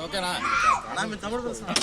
ఓకేనా? మీ తమ్ముడు పిలుస్తున్నాడు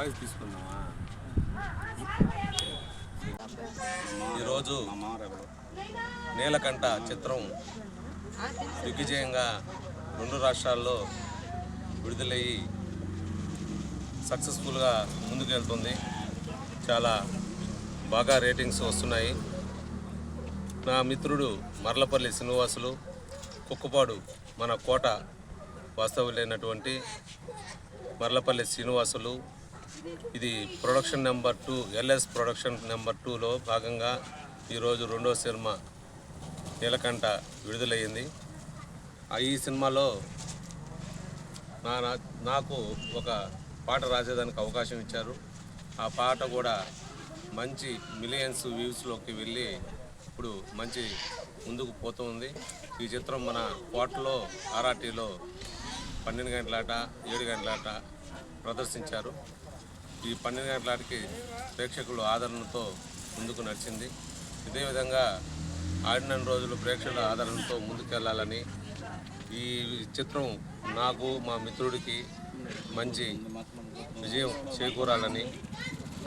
వాయిస్ తీసుకుందామా? ఈరోజు నీలకంఠ చిత్రం దిగ్విజయంగా రెండు రాష్ట్రాల్లో విడుదలయ్యి సక్సెస్ఫుల్గా ముందుకెళ్తుంది. చాలా బాగా రేటింగ్స్ వస్తున్నాయి. నా మిత్రుడు మర్లపల్లి శ్రీనివాసులు కుక్కపాడు మన కోట వాస్తవులైనటువంటి మర్లపల్లి శ్రీనివాసులు ఇది production number two LS production number టూలో భాగంగా ఈరోజు రెండో సినిమా నీలకంఠ విడుదలయ్యింది. ఆ ఈ సినిమాలో నా నా- నాకు ఒక పాట రాసేదానికి అవకాశం ఇచ్చారు. ఆ పాట కూడా మంచి మిలియన్స్ వ్యూస్లోకి వెళ్ళి ఇప్పుడు మంచి ముందుకు పోతుంది ఈ చిత్రం మన కోటలో ఆర్ఆర్టీలో పన్నెండు గంటలాట ఏడు గంటలాట ప్రదర్శించారు. ఈ పన్నెండు గంటలాటకి ప్రేక్షకుల ఆదరణతో ముందుకు నడిచింది. ఇదే విధంగా ఆడిన రోజులు ప్రేక్షకుల ఆదరణతో ముందుకెళ్ళాలని ఈ చిత్రం నాకు మా మిత్రుడికి మంచి విజయం చేకూరాలని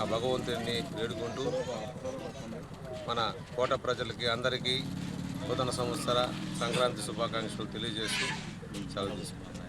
ఆ భగవంతుడిని వేడుకుంటూ మన కోట ప్రజలకి అందరికీ నూతన సంవత్సర సంక్రాంతి శుభాకాంక్షలు తెలియజేస్తూ సెలవు తీసుకుంటాను